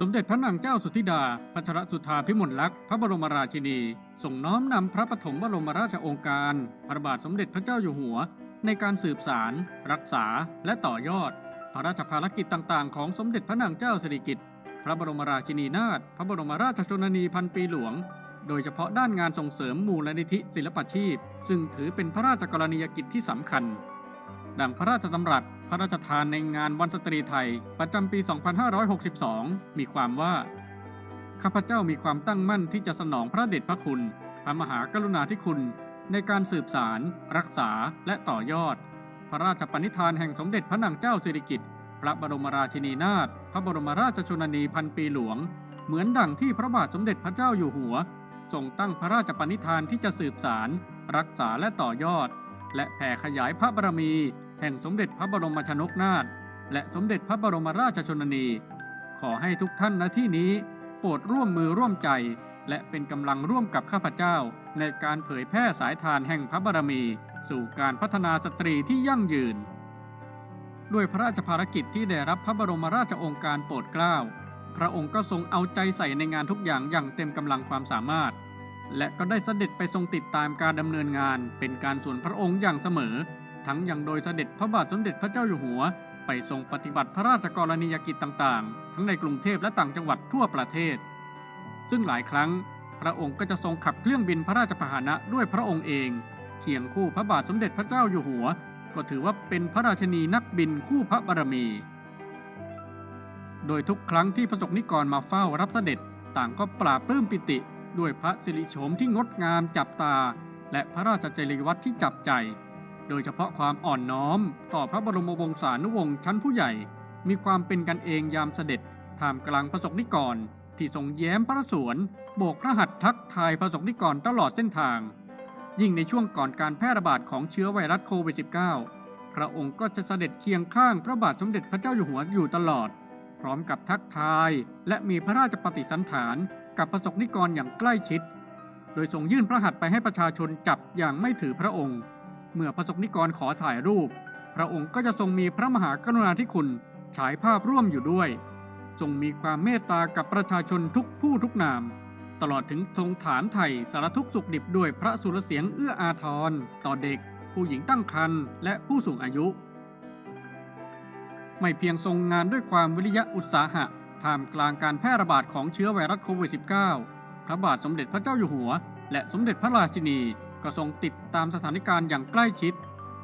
สมเด็จพระนางเจ้าสุธิดา พัชรสุธาพิมลลักษณ์พระบรมราชินีส่งน้อมนำพระปฐมบรมราชองค์การ พระบาทสมเด็จพระเจ้าอยู่หัว ในการสืบสาร รักษา และต่อยอด พระราชภารกิจต่าง ๆ ของสมเด็จพระนางเจ้าสิริกิติ์พระบรมราชินีนาถพระบรมราชชนนีพันปีหลวง โดยเฉพาะด้านงานส่งเสริมมูลนิธิศิลปาชีพ ซึ่งถือเป็นพระราชกรณียกิจที่สำคัญ ดังพระราชดำรัสพระราชทานในงานวันสตรีไทย ประจำปี 2562 มีความว่า ข้าพเจ้ามีความตั้งมั่นที่จะสนองพระเดชพระคุณ พระมหากรุณาธิคุณ ในการสืบสาร รักษาและต่อยอด พระราชปณิธานแห่งสมเด็จพระนางเจ้าสิริกิติ์พระบรมราชินีนาถพระบรมราชชนนีพันปีหลวง เหมือนดั่งที่พระบาทสมเด็จพระเจ้าอยู่หัวทรงตั้งพระราชปณิธานที่จะสืบสาร รักษาและต่อยอด และแผ่ขยายพระบารมี แห่งสมเด็จพระบรมชนกนาถและสมเด็จพระบรมราชชนนี ขอให้ทุกท่านณที่นี้ โปรดร่วมมือร่วมใจ และเป็นกำลังร่วมกับข้าพเจ้า ในการเผยแพร่สายทานแห่งพระบารมี สู่การพัฒนาสตรีที่ยั่งยืน ด้วยพระราชภารกิจที่ได้รับพระบรมราชองค์การโปรดเกล้าพระองค์ก็ทรงเอาใจใส่ในงานทุกอย่างอย่างเต็มกำลังความสามารถ และก็ได้เสด็จไปทรงติดตามการดำเนินงานเป็นการส่วนพระองค์อย่างเสมอ ทั้งยังโดยเสด็จพระบาทสมเด็จพระเจ้าอยู่หัว ไปทรงปฏิบัติพระราชกรณียกิจต่างๆ ทั้งในกรุงเทพและต่างจังหวัดทั่วประเทศ ซึ่งหลายครั้งพระองค์ก็จะทรงขับเครื่องบินพระราชพาหนะด้วยพระองค์เอง เคียงคู่พระบาทสมเด็จพระเจ้าอยู่หัว ก็ถือว่าเป็นพระราชนีนักบินคู่พระบารมี โดยทุกครั้งที่พระสงฆ์นิกรมาเฝ้ารับเสด็จต่างก็ปราบปลื้มปิติ ด้วยพระสิริโฉมที่งดงามจับตา และพระราชจริยวัตรที่จับใจ โดยเฉพาะความอ่อนน้อม ต่อพระบรมวงศานุวงศ์ชั้นผู้ใหญ่ มีความเป็นกันเองยามเสด็จท่ามกลางพระสงฆ์นิกร ที่ทรงแย้มพระสวนโบกพระหัตถ์ทักทายพระสงฆ์นิกรตลอดเส้นทาง ยิ่งในช่วงก่อนการแพร่ระบาดของเชื้อไวรัสโควิด -19 พระองค์ก็จะเสด็จเคียงข้างพระบาทสมเด็จพระเจ้าอยู่หัวอยู่ตลอด พร้อมกับทักทายและมีพระราชปฏิสันถาน กับประสบนิกรอย่างใกล้ชิด โดยทรงยื่นพระหัตถ์ไปให้ประชาชนจับอย่างไม่ถือพระองค์ เมื่อประสบนิกรขอถ่ายรูป พระองค์ก็จะทรงมีพระมหากรุณาธิคุณฉายภาพร่วมอยู่ด้วย ทรงมีความเมตตากับประชาชนทุกผู้ทุกนาม ตลอดถึงทรงถามไถ่สารทุกข์สุขดิบด้วยพระสุรเสียงเอื้ออาทรต่อเด็ก ผู้หญิงตั้งครรภ์และผู้สูงอายุ ไม่เพียงทรงงานด้วยความวิริยะอุตสาหะ ท่ามกลางการแพร่ระบาดของเชื้อไวรัสโควิด -19 พระบาทสมเด็จพระเจ้าอยู่หัว และสมเด็จพระราชินีก็ทรงติดตามสถานการณ์อย่างใกล้ชิด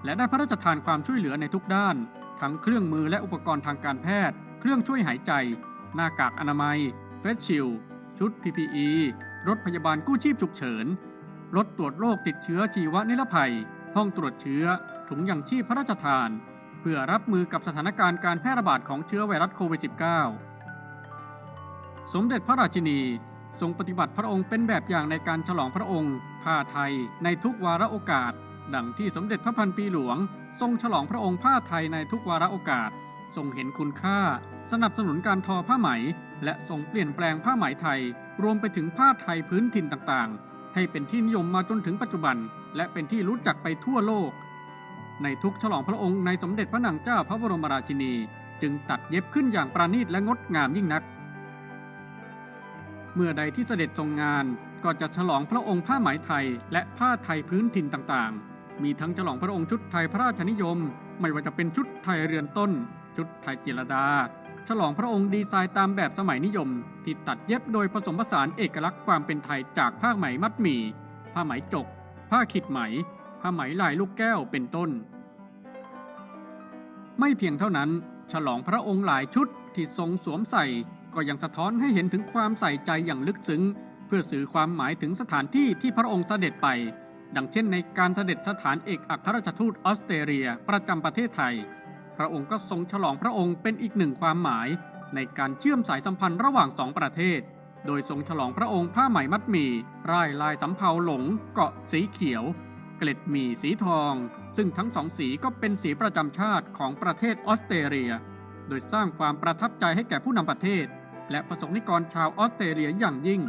และได้พระราชทานความช่วยเหลือในทุกด้าน ทั้งเครื่องมือและอุปกรณ์ทางการแพทย์ เครื่องช่วยหายใจ หน้ากากอนามัย เฟสชิลด์ชุด PPE รถพยาบาลกู้ชีพฉุกเฉิน รถตรวจโรคติดเชื้อชีวนิรภัย ห้องตรวจเชื้อ ถุงยังชีพพระราชทาน เพื่อรับมือกับสถานการณ์การแพร่ระบาดของเชื้อไวรัสโควิด -19 สมเด็จพระราชินีทรงปฏิบัติพระองค์เป็นแบบอย่างในการฉลองพระองค์ผ้าไทยในทุกวาระโอกาส ดังที่สมเด็จพระพันปีหลวง ทรงฉลองพระองค์ผ้าไทยในทุกวาระโอกาส ทรงเห็นคุณค่า สนับสนุนการทอผ้าไหม และทรงเปลี่ยนแปลงผ้าไหมไทย รวมไปถึงผ้าไทยพื้นถิ่นต่างๆ ให้เป็นที่นิยมมาจนถึงปัจจุบัน และเป็นที่รู้จักไปทั่วโลก ในทุกฉลองพระองค์ในสมเด็จพระนางเจ้าพระบรมราชินี จึงตัดเย็บขึ้นอย่างประณีตและงดงามยิ่งนัก เมื่อใดที่เสด็จทรงงานก็จะฉลองพระองค์ผ้าไหมไทย และผ้าไทยพื้นถิ่นต่างๆ มีทั้งฉลองพระองค์ชุดไทยพระราชนิยม ไม่ว่าจะเป็นชุดไทยเรือนต้น ชุดไทยจิรดา ฉลองพระองค์ดีไซน์ตามแบบสมัยนิยม ที่ตัดเย็บโดยผสมผสานเอกลักษณ์ความเป็นไทยจากผ้าไหมมัดหมี่ ผ้าไหมจก ผ้าขิดไหม ผ้าไหมลายลูกแก้วเป็นต้น ไม่เพียงเท่านั้น ฉลองพระองค์หลายชุดที่ทรงสวมใส่ ก็ยังสะท้อนให้เห็นถึงความใส่ใจอย่างลึกซึ้ง เพื่อสื่อความหมายถึงสถานที่ที่พระองค์เสด็จไป ดังเช่นในการเสด็จสถานเอกอัครราชทูตออสเตรเลียประจำประเทศไทย พระองค์ก็ทรงฉลองพระองค์เป็นอีกหนึ่งความหมาย ในการเชื่อมสายสัมพันธ์ระหว่างสองประเทศ โดยทรงฉลองพระองค์ผ้าไหมมัดหมี่ร่ายลายสำเภาหลง เกาะสีเขียว เกล็ดหมี่สีทอง ซึ่งทั้งสองสีก็เป็นสีประจำชาติของประเทศออสเตรเลียโดยสร้างความประทับใจให้แก่ผู้นำประเทศ และประสงค์นิกรชาวออสเตรเลียอย่างยิ่ง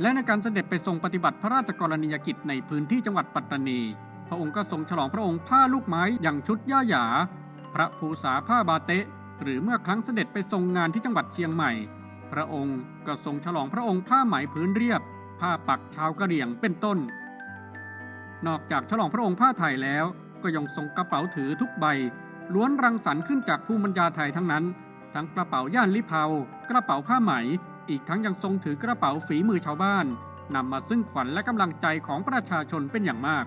และในการเสด็จไปทรงปฏิบัติพระราชกรณียกิจในพื้นที่จังหวัดปัตตานี พระองค์ก็ทรงฉลองพระองค์ผ้าลูกไม้อย่างชุดย่าหยา พระภูษาผ้าบาเตะ หรือเมื่อครั้งเสด็จไปทรงงานที่จังหวัดเชียงใหม่ พระองค์ก็ทรงฉลองพระองค์ผ้าไหมพื้นเรียบ ผ้าปักชาวกะเหรี่ยงเป็นต้น นอกจากฉลองพระองค์ผ้าไทยแล้ว ก็ยังทรงกระเป๋าถือทุกใบล้วนรังสรรค์ขึ้นจากภูมิปัญญาไทยทั้งนั้น ทั้งกระเป๋าย่านลิเผากระเป๋าผ้าไหม อีกทั้งยังทรงถือกระเป๋าฝีมือชาวบ้านนำมาซึ่งขวัญและกำลังใจของประชาชนเป็นอย่างมาก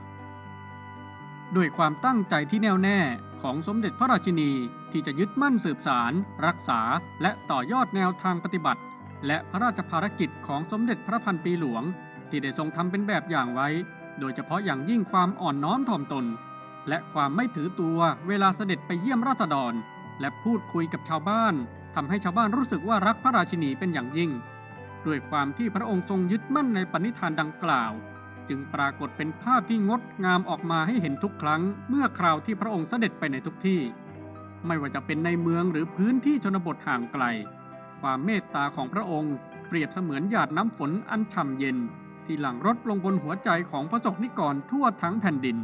ด้วยความตั้งใจที่แน่วแน่ของสมเด็จพระราชินีที่จะยึดมั่นสืบสาร รักษา และต่อยอดแนวทางปฏิบัติ และพระราชภารกิจของสมเด็จพระพันปีหลวง ที่ได้ทรงทำเป็นแบบอย่างไว้ โดยเฉพาะอย่างยิ่งความอ่อนน้อมถ่อมตน และความไม่ถือตัวเวลาเสด็จไปเยี่ยมราษฎร และพูดคุยกับชาวบ้านทำให้ชาวบ้านรู้สึกว่ารักพระราชินีเป็นอย่างยิ่ง ด้วยความที่พระองค์ทรงยึดมั่นในปณิธานดังกล่าว จึงปรากฏเป็นภาพที่งดงามออกมาให้เห็นทุกครั้ง เมื่อคราวที่พระองค์เสด็จไปในทุกที่ ไม่ว่าจะเป็นในเมืองหรือพื้นที่ชนบทห่างไกล ความเมตตาของพระองค์เปรียบเสมือนหยาดน้ำฝนอันฉ่ำเย็น ที่หลั่งรดลงบนหัวใจของพระสงฆ์นิกรทั่วทั้งแผ่นดิน